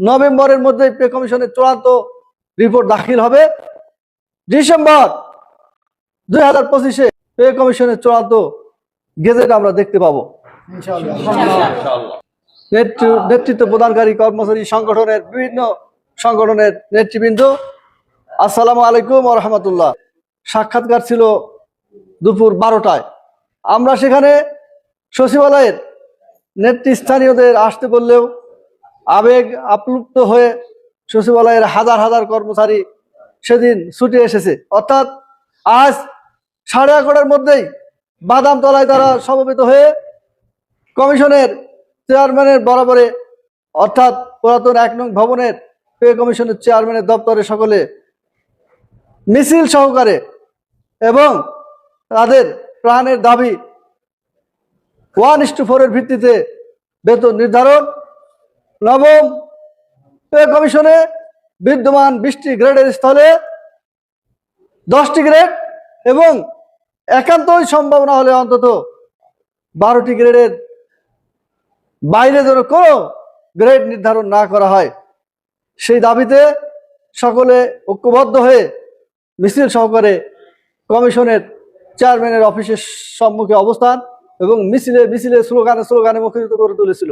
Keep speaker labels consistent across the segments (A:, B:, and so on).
A: নভেম্বরের মধ্যে পে কমিশনের চূড়ান্ত রিপোর্ট দাখিল হবে। ডিসেম্বর দুই হাজার পঁচিশে পে কমিশনের চূড়ান্ত গেজেট আমরা দেখতে পাবো। নেতৃ- নেতৃত্ব প্রদানকারী কর্মচারী সংগঠনের বিভিন্ন সংগঠনের নেতৃবৃন্দ আসসালামু আলাইকুম রহমতুল্লাহ। সাক্ষাৎকার ছিল দুপুর বারোটায়। আমরা সেখানে সচিবালয়ের নেতৃস্থানীয়দের আসতে বললেও আবেগ আপ্লুপ্ত হয়ে সচিবালয়ের হাজার হাজার কর্মচারী সেদিন ছুটে এসেছে। অর্থাৎ আজ সাড়ে এগারোটার মধ্যেই বাদামতলায় তারা সমবেত হয়ে কমিশনের চেয়ারম্যানের বরাবরে, অর্থাৎ পুরাতন এক নং ভবনের পে কমিশনের চেয়ারম্যানের দপ্তরে সকলে মিছিল সহকারে এবং তাদের প্রাণের দাবি ওয়ান ইস টু ফোরের ভিত্তিতে বেতন নির্ধারণ নবম পে কমিশনে বিদ্যমান বিশটি গ্রেডের স্থলে দশটি গ্রেড এবং একান্তই সম্ভাবনা হলে অন্তত বারোটি গ্রেডের বাইরে যেন কোনো গ্রেড নির্ধারণ না করা হয়। সেই দাবিতে সকলে ঐক্যবদ্ধ হয়ে মিছিল সহকারে কমিশনের চেয়ারম্যানের অফিসের সম্মুখে অবস্থান এবং মিছিলে মিছিলে স্লোগানে স্লোগানে মুখরিত করে তুলেছিল।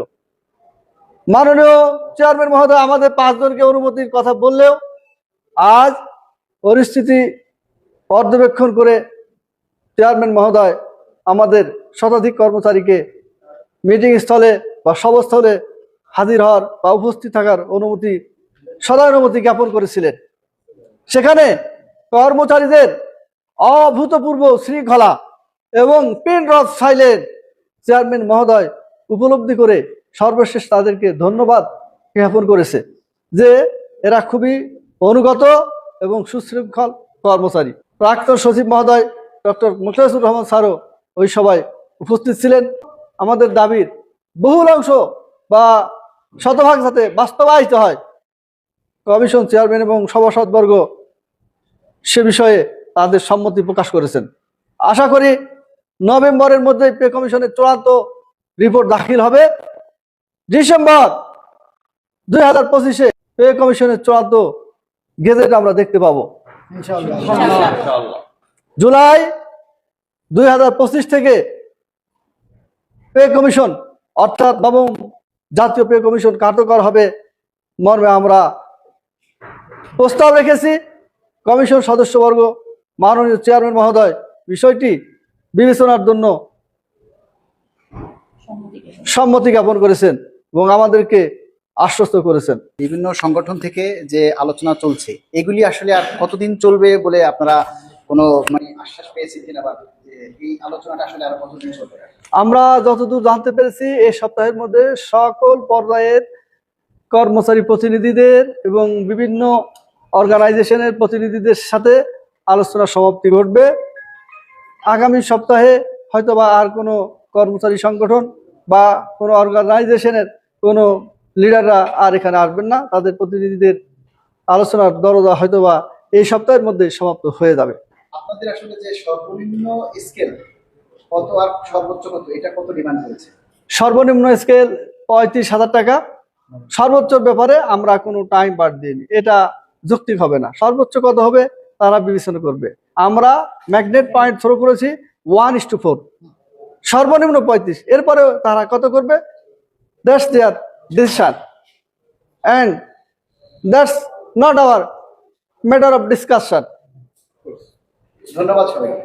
A: মাননীয় চেয়ারম্যান মহোদয়, আমাদের পাঁচজনকে অনুমতির কথা বললেও আজ পরিস্থিতি পর্যবেক্ষণ করে চেয়ারম্যান মহোদয় আমাদের শতাধিক কর্মচারীকে মিটিং স্থলে বা সবস্থলে হাজির হওয়ার বা উপস্থিত থাকার অনুমতি সদা অনুমতি জ্ঞাপন করেছিলেন। সেখানে কর্মচারীদের অভূতপূর্ব শৃঙ্খলা এবং পিন রথ সাইলেন চেয়ারম্যান মহোদয় উপলব্ধি করে সর্বশেষ তাদেরকে ধন্যবাদ জ্ঞাপন করেছে যে এরা খুবই অনুগত এবং সুশৃঙ্খল কর্মচারী। প্রাক্তন সচিব মহোদয় ডক্টর মুখলেসুর রহমান স্যারও ওই সভায় উপস্থিত ছিলেন। আমাদের দাবির বহুল অংশ বা শতভাগ যাতে বাস্তবায়িত হয়। কমিশন চেয়ারম্যান এবং সভাসদবর্গ সে বিষয়ে তাদের সম্মতি প্রকাশ করেছেন। আশা করি নভেম্বরের মধ্যে পে কমিশনের চূড়ান্ত রিপোর্ট দাখিল হবে। ডিসেম্বর দুই হাজার পঁচিশে পে কমিশনের চূড়ান্ত গেজেট আমরা দেখতে পাবো। জুলাই দুই হাজার পঁচিশ থেকে পে কমিশন, অর্থাৎ নবম জাতীয় পে কমিশন কার্যকর হবে মর্মে আমরা প্রস্তাব রেখেছি। কমিশন সদস্যবর্গ, মাননীয় চেয়ারম্যান মহোদয়, বিষয়টি বিবেচনার জন্য সম্মতি জ্ঞাপন করেছেন। এবং আমাদেরকে আশ্বস্ত করেছেন।
B: বিভিন্ন সংগঠন থেকে যে আলোচনা চলছে এগুলি আসলে আর কতদিন চলবে বলে আপনারা কোনো মানে আশ্বাস পেয়েছেন কিনা বা এই আলোচনাটা আসলে আর কতদিন চলবে?
A: আমরা যতদূর জানতে পেরেছি এই সপ্তাহের মধ্যে সকল পর্যায়ের কর্মচারী প্রতিনিধিদের এবং বিভিন্ন অর্গানাইজেশনের প্রতিনিধিদের সাথে আলোচনা সমাপ্তি ঘটবে। আগামী সপ্তাহে হয়তোবা আর কোনো কর্মচারী সংগঠন বা কোনো অর্গানাইজেশনের কোনো লিডাররা আর এখানে আসবেন না। তাদের প্রতিনিধিদের আলোচনার দরজা হয়তো বা এই সপ্তাহের মধ্যে সমাপ্ত হয়ে যাবে।
B: আপনাদের আসলে যে সর্বনিম্ন স্কেল কত আর সর্বোচ্চ কত এটা কত ডিমান্ড হয়েছে
A: সর্বনিম্ন স্কেল পঁয়ত্রিশ হাজার টাকা। সর্বোচ্চ ব্যাপারে আমরা কোনো টাইম বার দিইনি। এটা যৌক্তিক হবে না। সর্বোচ্চ কত হবে তারা বিবেচনা করবে। আমরা ম্যাগনেট পয়েন্ট থ্রো করেছি ওয়ান ইস টু ফোর সর্বনিম্ন পঁয়ত্রিশ। এরপরে তারা কত করবে? that's their decision and that's not our matter of discussion
B: ধন্যবাদ সবাইকে